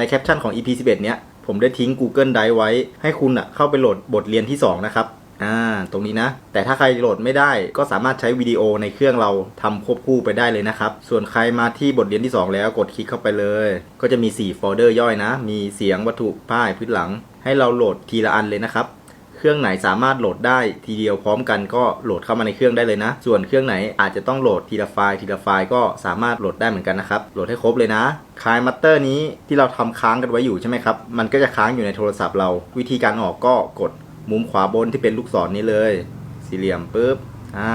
ในแคปชั่นของ EP 11 เนี้ย ผมได้ทิ้ง Google Drive ไว้ ให้คุณอะเข้าไปโหลดบทเรียนที่ 2 นะครับ อ่า ตรงนี้นะ แต่ถ้าใครโหลดไม่ได้ก็สามารถใช้วิดีโอในเครื่องเราทำควบคู่ไปได้เลยนะครับ ส่วนใครมาที่บทเรียนที่ 2 แล้วกดคลิกเข้าไปเลย ก็จะมี 4 โฟลเดอร์ย่อยนะ มีเสียงวัตถุป้ายพื้นหลัง ให้เราโหลดทีละอันเลยนะครับ เครื่องไหนสามารถโหลดได้ทีเดียวพร้อมกันก็โหลดเข้ามาในเครื่องได้เลยนะ ส่วนเครื่องไหนอาจจะต้องโหลดทีละไฟล์ทีละไฟล์ก็สามารถโหลดได้เหมือนกันนะครับ โหลดให้ครบเลยนะคลายมัตเตอร์นี้ที่เราทำค้างกันไว้อยู่ใช่ไหมครับ มันก็จะค้างอยู่ในโทรศัพท์เรา วิธีการออกก็กดมุมขวาบนที่เป็นลูกศรนี้เลย สี่เหลี่ยมปุ๊บ อ่า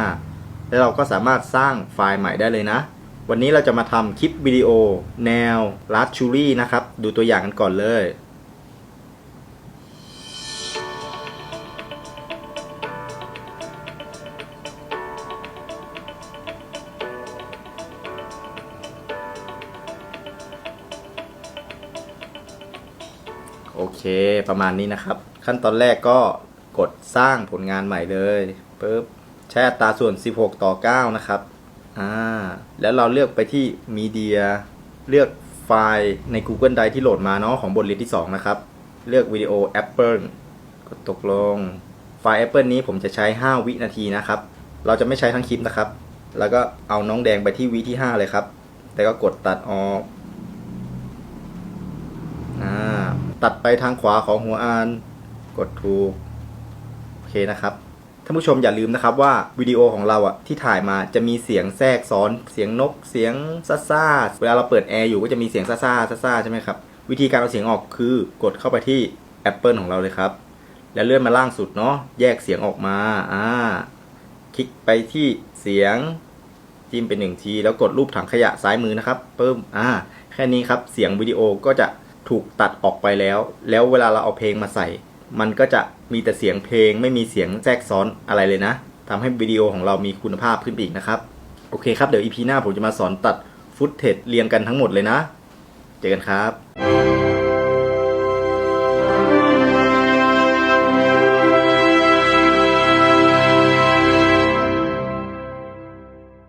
แล้วเราก็สามารถสร้างไฟล์ใหม่ได้เลยนะ วันนี้เราจะมาทำคลิปวิดีโอ แนว l a s t c h u r y นะครับ ดูตัวอย่างกันก่อนเลย โอเค ประมาณนี้นะครับ ขั้นตอนแรกก็กดสร้างผลงานใหม่เลยปุ๊บใช้อัตราส่วน 16 ต่อ 9 นะครับอ่าแล้วเราเลือกไปที่มีเดียเลือกไฟล์ใน Google Drive ที่โหลดมาเนาะของบทเรียนที่ 2 นะครับ เลือกวิดีโอ Apple กดตกลง ไฟล์ Apple นี้ผมจะใช้ 5 วินาทีนะครับ เราจะไม่ใช้ทั้งคลิปนะครับ แล้วก็เอาน้องแดงไปที่วิที่ 5 เลยครับ แล้วก็กดตัดออก อ่า ตัดไปทางขวาของหัวอาน กดถูก โอเคนะครับ ท่านผู้ชมอย่าลืมนะครับว่าวิดีโอของเราอะที่ถ่ายมาจะมีเสียงแทรกซ้อน เสียงนก เสียงซ่าซ่าเวลาเราเปิดแอร์อยู่ก็จะมีเสียงซ่าซ่าซ่าซ่าใช่ไหมครับ วิธีการเอาเสียงออกคือกดเข้าไปที่ Apple ของเราเลยครับ แล้วเลื่อนมาล่างสุดเนาะ แยกเสียงออกมา อ่า คลิกไปที่เสียงจิ้มเป็นหนึ่งที แล้วกดรูปถังขยะซ้ายมือนะครับเพิ่มอ่า แค่นี้ครับ เสียงวิดีโอก็จะ ถูกตัดออกไปแล้ว แล้วเวลาเราเอาเพลงมาใส่ มันก็จะมีแต่เสียงเพลง ไม่มีเสียงแทรกซ้อนอะไรเลยนะทำให้วิดีโอของเรามีคุณภาพขึ้นอีกนะครับ โอเคครับ เดี๋ยวอีพีหน้าผมจะมาสอนตัดฟุตเทจเรียงกันทั้งหมดเลยนะ เจอกันครับ